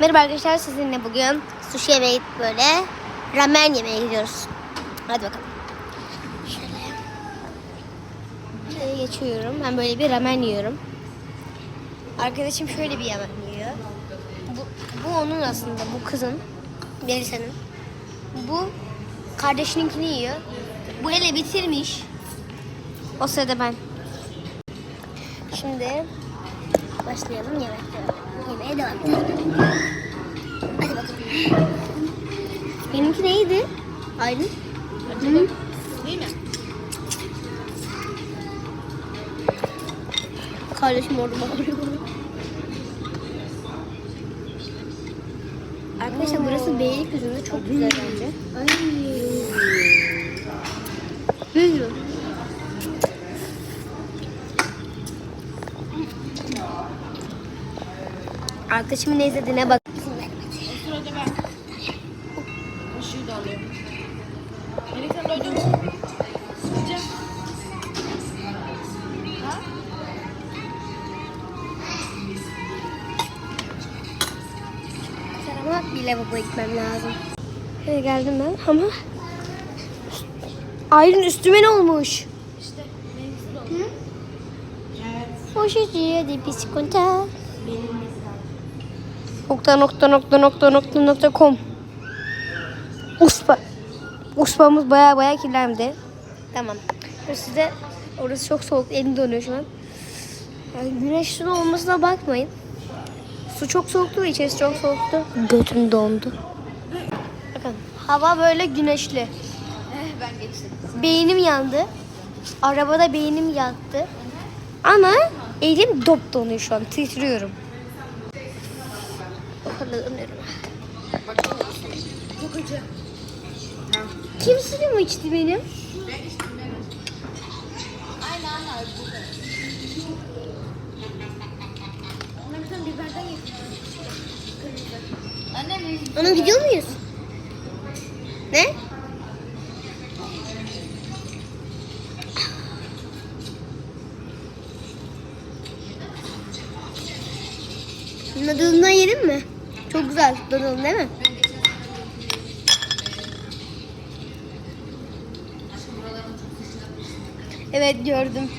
Merhaba arkadaşlar sizinle bugün sushi yemeye böyle ramen yemeye gidiyoruz. Hadi bakalım. Şöyle. Şöyle geçiyorum. Ben böyle bir ramen yiyorum. Arkadaşım şöyle bir yemek yiyor. Bu, bu onun aslında. Bu kızın. Melisa'nın. Bu kardeşininkini yiyor. Bu hele bitirmiş. O sırada ben. Şimdi başlayalım yemeklere. Devam edelim. Hadi bakalım. Benimki neydi? Aylin. Hı? Değil mi? Kardeşim orada bağırıyor. Arkadaşlar burası Beylikdüzü'nde çok güzel bence. Ay. Buyurun. Arkadaşımın ne izlediğine bak. O sırada ben ışığı da alıyorum. Ha? Ama bir lavaboya gitmem lazım. Şöyle geldim ben ama Aylin üstüme ne olmuş? İşte benimkisi de oldu. Evet. Nokta nokta nokta nokta nokta nokta com. Uspa. Uspamız baya baya kirlendi. Tamam. Da orası çok soğuk. Elim donuyor şu an. Yani güneş su olmasına bakmayın. Su çok soğuktu ve içerisi çok soğuktu. Götüm dondu. Bakın hava böyle güneşli. Ben geçtim. Beynim yandı. Arabada beynim yattı. Ama elim dop donuyor şu an. Titriyorum. Bakalım. Çok acı. Kim suyu içti benim? Aynı anne acı. Ona bir tane biberden benim. Ona gidiyor muyuz? Ne? Nadalından yedin mi? Çok güzel nadalın değil mi? Evet gördüm.